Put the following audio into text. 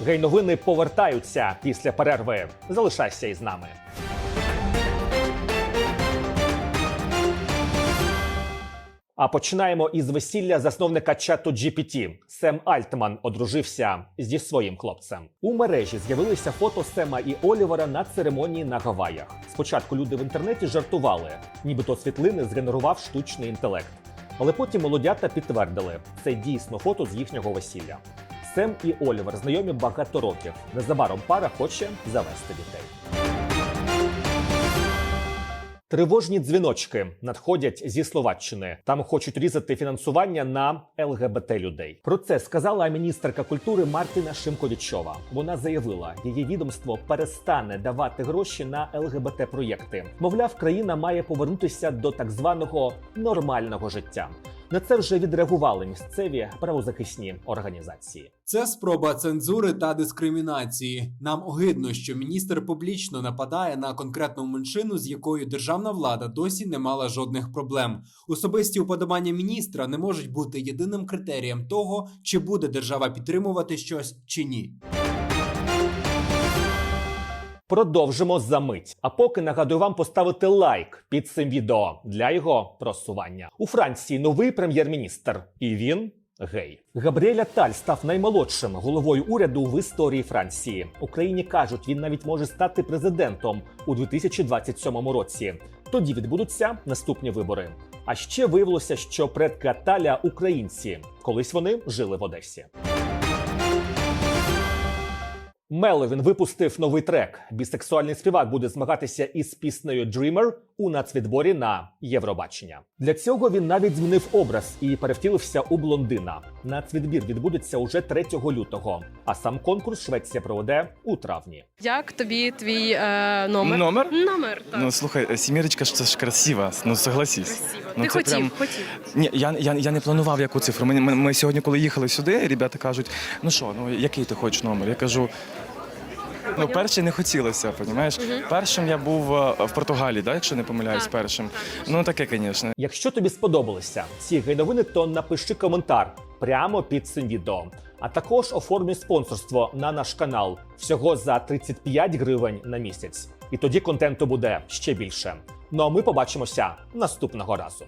Гей-новини повертаються після перерви. Залишайся із нами. А починаємо із весілля засновника чату GPT. Сем Альтман одружився зі своїм хлопцем. У мережі з'явилися фото Сема і Олівера на церемонії на Гаваях. Спочатку люди в інтернеті жартували, нібито світлини згенерував штучний інтелект. Але потім молодята підтвердили, це дійсно фото з їхнього весілля. Сем і Олівер знайомі багато років. Незабаром пара хоче завести дітей. Тривожні дзвіночки надходять зі Словаччини. Там хочуть різати фінансування на ЛГБТ людей. Про це сказала міністерка культури Мартина Шимковічова. Вона заявила, її відомство перестане давати гроші на ЛГБТ проєкти. Мовляв, країна має повернутися до так званого нормального життя. На це вже відреагували місцеві правозахисні організації. Це спроба цензури та дискримінації. Нам огидно, що міністр публічно нападає на конкретну меншину, з якою державна влада досі не мала жодних проблем. Особисті уподобання міністра не можуть бути єдиним критерієм того, чи буде держава підтримувати щось чи ні. Продовжимо за мить. А поки нагадую вам поставити лайк під цим відео для його просування. У Франції новий прем'єр-міністр, і він. Гей Габріеля Таль став наймолодшим головою уряду в історії Франції. Україні кажуть, він навіть може стати президентом у 2027 році. Тоді відбудуться наступні вибори. А ще виявилося, що предка Таля українці. Колись вони жили в Одесі. Меловін випустив новий трек. Бісексуальний співак буде змагатися із піснею Dreamer у нацвідборі на Євробачення. Для цього він навіть змінив образ і перевтілився у блондина. Нацвідбір відбудеться уже 3 лютого, а сам конкурс Швеція проведе у травні. Як тобі твій е, номер? Номер? Номер, так. Ну слухай, сімірочка ж це ж красиво, ну согласись. Красиво. ну, Ти це хотів, прям- хотів. Ні, я, я, я не планував яку цифру. Ми, ми, ми сьогодні, коли їхали сюди, ребята кажуть, ну що, ну який ти хочеш номер? Я кажу. Ну, перший не хотілося, розумієш? Першим я був е, в Португалії, да, якщо не помиляюсь, Так, першим. Ну таке, звісно. Якщо тобі сподобалися ці гейновини, то напиши коментар прямо під цим відео. А також оформлюй спонсорство на наш канал всього за 35 гривень на місяць. І тоді контенту буде ще більше. Ну а ми побачимося наступного разу.